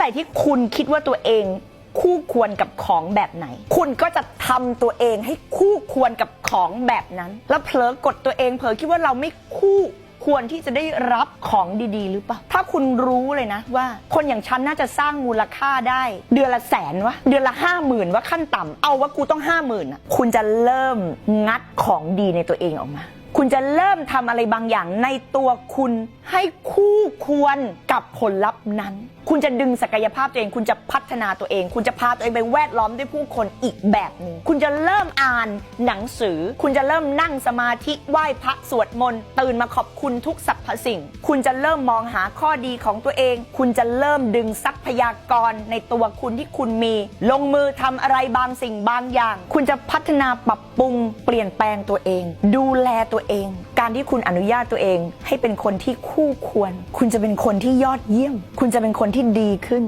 ไหร่ที่คุณคิดว่าตัวเอง คู่ควรกับของแบบไหน คุณก็จะทำตัวเองให้คู่ควรกับของแบบนั้น แล้วเผลอกดตัวเองเผลอคิดว่าเราไม่คู่ควรที่จะได้รับของดีๆ หรือเปล่า ถ้าคุณรู้เลยนะว่า คนอย่างฉันน่าจะสร้างมูลค่าได้ เดือนละแสนวะ เดือนละห้าหมื่นว่าขั้นต่ำเอาว่ากูต้องห้าหมื่นคุณจะเริ่มงัดของดีในตัวเองออกมา คุณจะเริ่มทำอะไรบางอย่างในตัวคุณให้คู่ควรกับผลลัพธ์นั้น คุณจะดึงศักยภาพตัวเอง คุณจะพัฒนาตัวเอง คุณจะพาตัวเองไปแวดล้อมด้วยผู้คนอีกแบบหนึ่งคุณจะเริ่มอ่านหนังสือ คุณจะเริ่มนั่งสมาธิไหว้พระสวดมนต์ตื่นมาขอบคุณทุกสรรพสิ่ง คุณจะเริ่มมองหาข้อดีของตัวเอง คุณจะเริ่มดึงทรัพยากรในตัวคุณที่คุณมี ลงมือทำอะไรบางสิ่งบางอย่าง คุณจะพัฒนาปรับปรุงเปลี่ยนแปลงตัวเอง ดูแลตัวตัวเอง การที่คุณอนุญาตตัวเอง ให้เป็นคนที่คู่ควร คุณจะเป็นคนที่ยอดเยี่ยม คุณจะเป็นคนที่ดีขึ้น